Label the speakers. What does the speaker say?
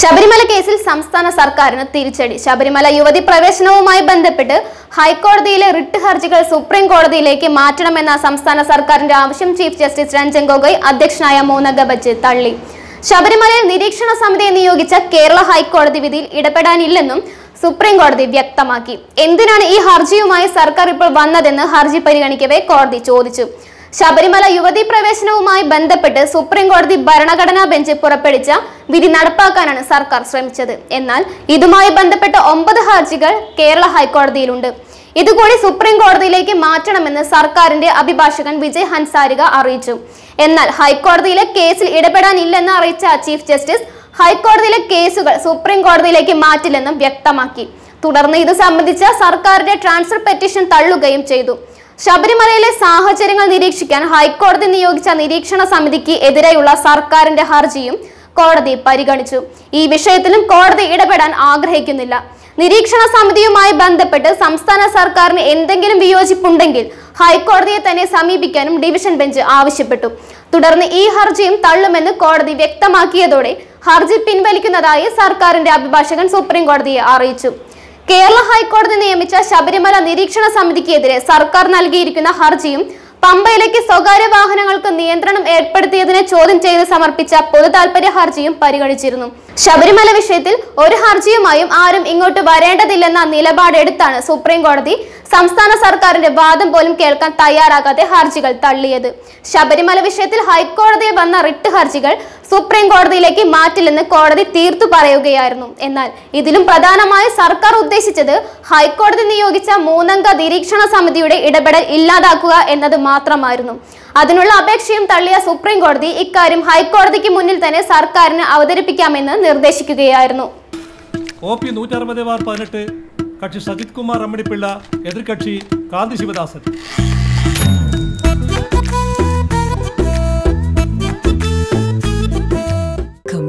Speaker 1: ശബരിമല കേസിൽ സംസ്ഥാന സർക്കാരിന് തിരിച്ചടി. ശബരിമല യുവതി പ്രവേശനവുമായി ബന്ധപ്പെട്ട് ഹൈക്കോടതിയിലെ റിട്ട് ഹർജികൾ സുപ്രീം കോടതിയിലേക്ക് മാറ്റണമെന്ന സംസ്ഥാന സർക്കാരിന്റെ ആവശ്യം ചീഫ് ജസ്റ്റിസ് രഞ്ജൻ ഗൊഗോയ് അധ്യക്ഷനായ മൂന്നംഗ ബെഞ്ച് തള്ളി. ശബരിമലയിൽ നിരീക്ഷണ സമിതിയെ നിയോഗിച്ച കേരള ഹൈക്കോടതി വിധിയിൽ ഇടപെടാനില്ലെന്നും സുപ്രീം കോടതി വ്യക്തമാക്കി. എന്തിനാണ് ഈ ഹർജിയുമായി സർക്കാർ ഇപ്പോൾ വന്നതെന്ന് ഹർജി പരിഗണിക്കവേ കോടതി ചോദിച്ചു. ശബരിമല യുവതി പ്രവേശനവുമായി ബന്ധപ്പെട്ട് സുപ്രീം കോടതി ഭരണഘടനാ ബെഞ്ച് പുറപ്പെടുവിച്ച വിധി നടപ്പാക്കാനാണ് സർക്കാർ ശ്രമിച്ചത്. എന്നാൽ ഇതുമായി ബന്ധപ്പെട്ട ഒമ്പത് ഹർജികൾ കേരള ഹൈക്കോടതിയിലുണ്ട്. ഇതുകൂടി സുപ്രീം കോടതിയിലേക്ക് മാറ്റണമെന്ന് സർക്കാരിന്റെ അഭിഭാഷകൻ വിജയ് ഹൻസാരിക അറിയിച്ചു. എന്നാൽ ഹൈക്കോടതിയിലെ കേസിൽ ഇടപെടാനില്ലെന്ന് അറിയിച്ച ചീഫ് ജസ്റ്റിസ് ഹൈക്കോടതിയിലെ കേസുകൾ സുപ്രീം കോടതിയിലേക്ക് മാറ്റില്ലെന്നും വ്യക്തമാക്കി. തുടർന്ന് ഇത് സംബന്ധിച്ച സർക്കാരിന്റെ ട്രാൻസ്ഫർ പെറ്റീഷൻ തള്ളുകയും ചെയ്തു. ശബരിമലയിലെ സാഹചര്യങ്ങൾ നിരീക്ഷിക്കാൻ ഹൈക്കോടതി നിയോഗിച്ച നിരീക്ഷണ സമിതിക്ക് എതിരെയുള്ള സർക്കാരിന്റെ ഹർജിയും കോടതി പരിഗണിച്ചു. ഈ വിഷയത്തിലും കോടതി ഇടപെടാൻ ആഗ്രഹിക്കുന്നില്ല. നിരീക്ഷണ സമിതിയുമായി ബന്ധപ്പെട്ട് സംസ്ഥാന സർക്കാരിന് എന്തെങ്കിലും വിയോജിപ്പുണ്ടെങ്കിൽ ഹൈക്കോടതിയെ തന്നെ സമീപിക്കാനും ഡിവിഷൻ ബെഞ്ച് ആവശ്യപ്പെട്ടു. തുടർന്ന് ഈ ഹർജിയും തള്ളുമെന്ന് കോടതി വ്യക്തമാക്കിയതോടെ ഹർജി പിൻവലിക്കുന്നതായി സർക്കാരിന്റെ അഭിഭാഷകൻ സുപ്രീം കോടതിയെ അറിയിച്ചു. കേരള ഹൈക്കോടതി നിയമിച്ച ശബരിമല നിരീക്ഷണ സമിതിക്കെതിരെ സർക്കാർ നൽകിയിരിക്കുന്ന ഹർജിയും പമ്പയിലേക്ക് സ്വകാര്യ വാഹനങ്ങൾക്ക് നിയന്ത്രണം ഏർപ്പെടുത്തിയതിനെ ചോദ്യം ചെയ്ത് സമർപ്പിച്ച പൊതു താൽപര്യ ഹർജിയും പരിഗണിച്ചിരുന്നു. ശബരിമല വിഷയത്തിൽ ഒരു ഹർജിയുമായും ആരും ഇങ്ങോട്ട് വരേണ്ടതില്ലെന്ന നിലപാടെടുത്താണ് സുപ്രീം കോടതി സംസ്ഥാന സർക്കാരിന്റെ വാദം പോലും കേൾക്കാൻ തയ്യാറാകാതെ ഹർജികൾ തള്ളിയത്. ശബരിമല വിഷയത്തിൽ ഹൈക്കോടതിയിൽ വന്ന റിട്ട് ഹർജികൾ സുപ്രീം കോടതിയിലേക്ക് മാറ്റില്ലെന്ന് കോടതി തീർത്തു പറയുകയായിരുന്നു. എന്നാൽ ഇതിലും പ്രധാനമായി സർക്കാർ ഉദ്ദേശിച്ചത് ഹൈക്കോടതി നിയോഗിച്ച മൂന്നംഗ നിരീക്ഷണ സമിതിയുടെ ഇടപെടൽ ഇല്ലാതാക്കുക എന്നത് മാത്രമായിരുന്നു. അതിനുള്ള അപേക്ഷയും തള്ളിയ സുപ്രീം കോടതി ഇക്കാര്യം ഹൈക്കോടതിക്ക് മുന്നിൽ തന്നെ സർക്കാരിന് അവതരിപ്പിക്കാമെന്ന് നിർദ്ദേശിക്കുകയായിരുന്നു.
Speaker 2: കോപ്പി കക്ഷി സജിത് കുമാർ അമ്മണിപ്പിള്ള എതിർകക്ഷി കാന്തി ശിവദാസൻ.